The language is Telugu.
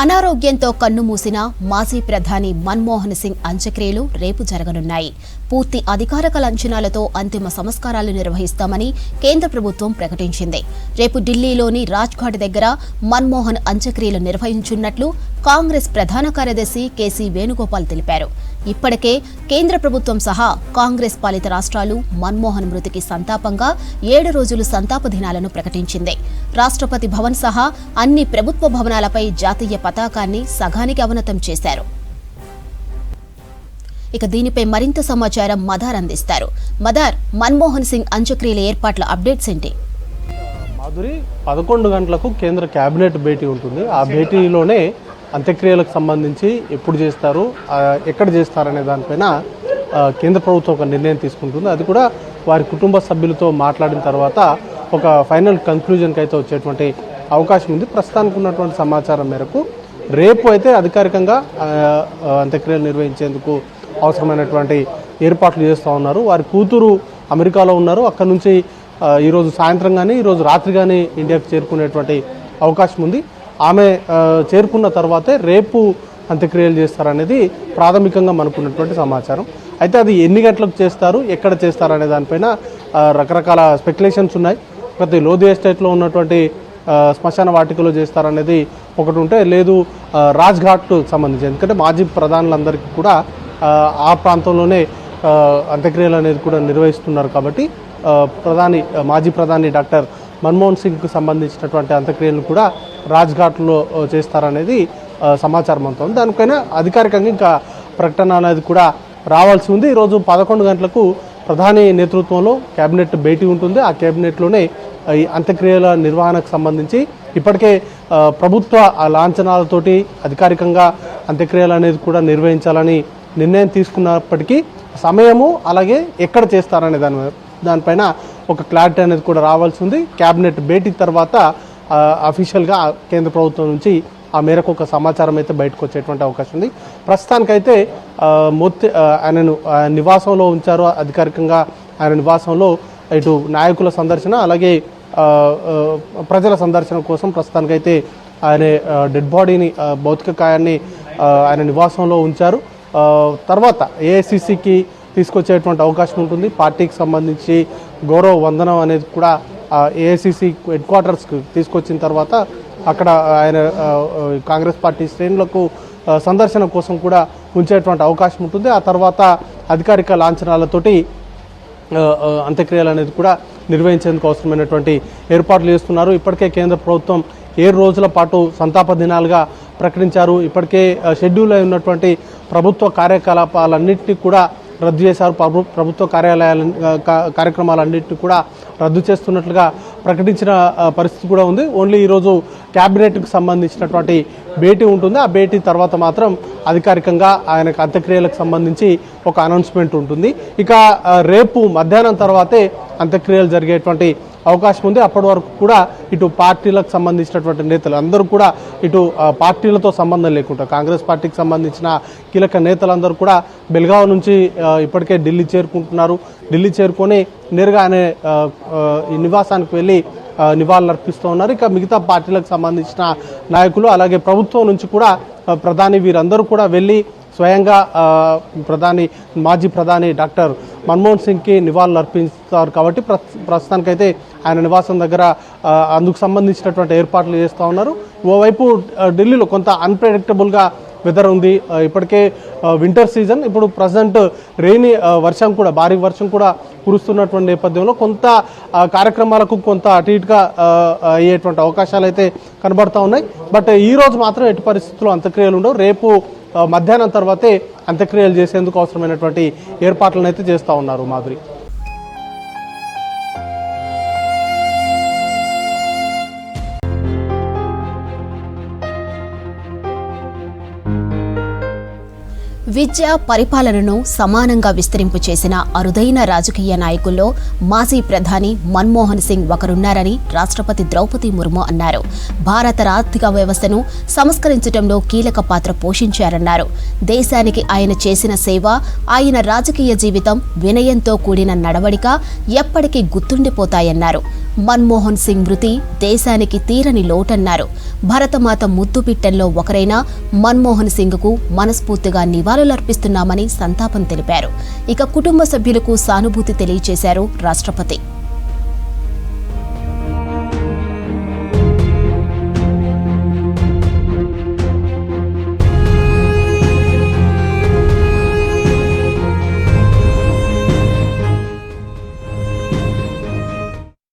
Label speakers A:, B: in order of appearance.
A: అనారోగ్యంతో కన్నుమూసిన మాజీ ప్రధాని మన్మోహన్ సింగ్ అంత్యక్రియలు రేపు జరగనున్నాయి. పూర్తి అధికారక లంచనాలతో అంతిమ సంస్కారాలు నిర్వహిస్తామని కేంద్ర ప్రభుత్వం ప్రకటించింది. రేపు ఢిల్లీలోని రాజ్ఘాట్ దగ్గర మన్మోహన్ అంత్యక్రియలు నిర్వహించున్నట్లు కాంగ్రెస్ ప్రధాన కార్యదర్శి కేసీ వేణుగోపాల్ తెలిపారు. ఇప్పటికే కేంద్ర ప్రభుత్వం సహా కాంగ్రెస్ పాలిత రాష్ట్రాలు మన్మోహన్ మృతికి సంతాపంగా ఏడు రోజులు సంతాప దినాలను ప్రకటించింది. రాష్ట్రపతి భవన్ సహా అన్ని ప్రభుత్వ భవనాలపై జాతీయ పతాకాన్ని సగానికి అవనతం చేశారు. ఇక దీనిపై మరింత సమాచారం మదార్ అందిస్తారు. మదార్ మన్మోహన్ సింగ్ అంత్యక్రియల ఏర్పాట్ల అప్డేట్స్ ఏంటి?
B: మాధురి పదకొండు గంటలకు కేంద్ర కేబినెట్ భేటీ ఉంటుంది. ఆ భేటీలోనే అంత్యక్రియలకు సంబంధించి ఎప్పుడు చేస్తారు ఎక్కడ చేస్తారనే దానిపైన కేంద్ర ప్రభుత్వం ఒక నిర్ణయం తీసుకుంటుంది. అది కూడా వారి కుటుంబ సభ్యులతో మాట్లాడిన తర్వాత ఒక ఫైనల్ కన్క్లూజన్కి అయితే వచ్చేటువంటి అవకాశం ఉంది. ప్రస్తుతానికి ఉన్నటువంటి సమాచారం మేరకు రేపు అయితే అధికారికంగా అంత్యక్రియలు నిర్వహించేందుకు అవసరమైనటువంటి ఏర్పాట్లు చేస్తూ ఉన్నారు. వారి కూతురు అమెరికాలో ఉన్నారు. అక్కడ నుంచి ఈరోజు సాయంత్రం కానీ ఈరోజు రాత్రి కానీ ఇండియాకు చేరుకునేటువంటి అవకాశం ఉంది. ఆమె చేరుకున్న తర్వాతే రేపు అంత్యక్రియలు చేస్తారనేది ప్రాథమికంగా మనకున్నటువంటి సమాచారం. అయితే అది ఎన్ని గంటలకు చేస్తారు ఎక్కడ చేస్తారు అనే దానిపైన రకరకాల స్పెక్యులేషన్స్ ఉన్నాయి. ప్రతి లోధి ఎస్టేట్లో ఉన్నటువంటి శ్మశాన వాటికలో చేస్తారనేది ఒకటి ఉంటే లేదు రాజ్ఘాట్కు సంబంధించి. ఎందుకంటే మాజీ ప్రధానులందరికీ కూడా ఆ, ప్రాంతంలోనే అంత్యక్రియలు అనేది కూడా నిర్వహిస్తున్నారు కాబట్టి ప్రధాని మాజీ ప్రధాని డాక్టర్ మన్మోహన్ సింగ్కు సంబంధించినటువంటి అంత్యక్రియలు కూడా రాజ్ఘాట్లో చేస్తారనేది సమాచారం అంతా ఉంది. దానిపైన అధికారికంగా ఇంకా ప్రకటన అనేది కూడా రావాల్సి ఉంది. ఈరోజు పదకొండు గంటలకు ప్రధాని నేతృత్వంలో కేబినెట్ భేటీ ఉంటుంది. ఆ కేబినెట్లోనే ఈ అంత్యక్రియల నిర్వహణకు సంబంధించి ఇప్పటికే ప్రభుత్వ లాంఛనాలతోటి అధికారికంగా అంత్యక్రియలు అనేది కూడా నిర్వహించాలని నిర్ణయం తీసుకున్నప్పటికీ సమయము అలాగే ఎక్కడ చేస్తారనే దాని దానిపైన ఒక క్లారిటీ అనేది కూడా రావాల్సి ఉంది. క్యాబినెట్ భేటీ తర్వాత అఫీషియల్గా కేంద్ర ప్రభుత్వం నుంచి ఆ మేరకు ఒక సమాచారం అయితే బయటకు వచ్చేటువంటి అవకాశం ఉంది. ప్రస్తుతానికైతే ఆ, మొత్తి ఆయనను నివాసంలో ఉంచారు. అధికారికంగా ఆయన నివాసంలో ఇటు నాయకుల సందర్శన అలాగే ప్రజల సందర్శన కోసం ప్రస్తుతానికైతే ఆయన డెడ్ బాడీని భౌతిక కాయాన్ని ఆయన నివాసంలో ఉంచారు. తర్వాత ఏఐసిసికి తీసుకొచ్చేటువంటి అవకాశం ఉంటుంది. పార్టీకి సంబంధించి గౌరవ వందనం అనేది కూడా ఏఐసిసి హెడ్ క్వార్టర్స్కి తీసుకొచ్చిన తర్వాత అక్కడ ఆయన కాంగ్రెస్ పార్టీ శ్రేణులకు సందర్శన కోసం కూడా ఉంచేటువంటి అవకాశం ఉంటుంది. ఆ తర్వాత అధికారిక లాంఛనాలతోటి అంత్యక్రియలు అనేది కూడా నిర్వహించేందుకు అవసరమైనటువంటి ఏర్పాట్లు చేస్తున్నారు. ఇప్పటికే కేంద్ర ప్రభుత్వం ఏడు రోజుల పాటు సంతాప దినాలుగా ప్రకటించారు. ఇప్పటికే షెడ్యూల్ అయి ఉన్నటువంటి ప్రభుత్వ కార్యకలాపాలన్నింటినీ కూడా రద్దు చేశారు. ప్రభు- ప్రభుత్వ కార్యాలయాల కార్యక్రమాలన్నింటినీ కూడా రద్దు చేస్తున్నట్లుగా ప్రకటించిన పరిస్థితి కూడా ఉంది. ఓన్లీ ఈరోజు క్యాబినెట్కి సంబంధించినటువంటి భేటీ ఉంటుంది. ఆ భేటీ తర్వాత మాత్రం అధికారికంగా ఆయనకు అంత్యక్రియలకు సంబంధించి ఒక అనౌన్స్మెంట్ ఉంటుంది. ఇక రేపు మధ్యాహ్నం తర్వాతే అంత్యక్రియలు జరిగేటువంటి అవకాశం ఉంది. అప్పటి వరకు కూడా ఇటు పార్టీలకు సంబంధించినటువంటి నేతలు అందరూ కూడా ఇటు పార్టీలతో సంబంధం లేకుండా కాంగ్రెస్ పార్టీకి సంబంధించిన కీలక నేతలందరూ కూడా బెల్గావ్ నుంచి ఇప్పటికే ఢిల్లీ చేరుకుంటున్నారు. ఢిల్లీ చేరుకొని నేరుగా ఆయన ఈ నివాసానికి వెళ్ళి నివాళులర్పిస్తూ నివాళులు అర్పిస్తూ ఉన్నారు. ఇక మిగతా పార్టీలకు సంబంధించిన నాయకులు అలాగే ప్రభుత్వం నుంచి కూడా ప్రధాని వీరందరూ కూడా వెళ్ళి స్వయంగా ప్రధాని మాజీ ప్రధాని డాక్టర్ మన్మోహన్ సింగ్కి నివాళులు అర్పిస్తారు కాబట్టి ప్రస్తుతానికైతే ఆయన నివాసం దగ్గర అందుకు సంబంధించినటువంటి ఏర్పాట్లు చేస్తూ ఉన్నారు. ఓవైపు ఢిల్లీలో కొంత అన్ప్రెడిక్టబుల్గా వెదర్ ఉంది. ఇప్పటికే వింటర్ సీజన్ ఇప్పుడు ప్రజెంట్ రెయినీ వర్షం కూడా భారీ వర్షం కూడా కురుస్తున్నటువంటి నేపథ్యంలో కొంత కార్యక్రమాలకు కొంత అటు ఇటుగా అయ్యేటువంటి అవకాశాలు అయితే కనబడుతూ ఉన్నాయి. బట్ ఈరోజు మాత్రం ఎట్టి పరిస్థితుల్లో అంత్యక్రియలు ఉండవు. రేపు మధ్యాహ్నం తర్వాతే అంత్యక్రియలు చేసేందుకు అవసరమైనటువంటి ఏర్పాట్లను అయితే చేస్తూ ఉన్నారు మాధురి.
A: విద్య పరిపాలనను సమానంగా విస్తరింపు చేసిన అరుదైన రాజకీయ నాయకుల్లో మాజీ ప్రధాని మన్మోహన్ సింగ్ ఒకరున్నారని రాష్ట్రపతి ద్రౌపది ముర్ము అన్నారు. భారత ఆర్థిక వ్యవస్థను సంస్కరించడంలో కీలక పాత్ర పోషించారన్నారు. దేశానికి ఆయన చేసిన సేవ ఆయన రాజకీయ జీవితం వినయంతో కూడిన నడవడిక ఎప్పటికీ గుర్తుండిపోతాయన్నారు. మన్మోహన్ సింగ్ మృతి దేశానికి తీరని లోటన్నారు. భరతమాత ముద్దుపిట్టల్లో ఒకరైన మన్మోహన్ సింగ్కు మనస్ఫూర్తిగా నివాళులర్పిస్తున్నామని సంతాపం తెలిపారు. ఇక కుటుంబ సభ్యులకు సానుభూతి తెలియజేశారు రాష్ట్రపతి.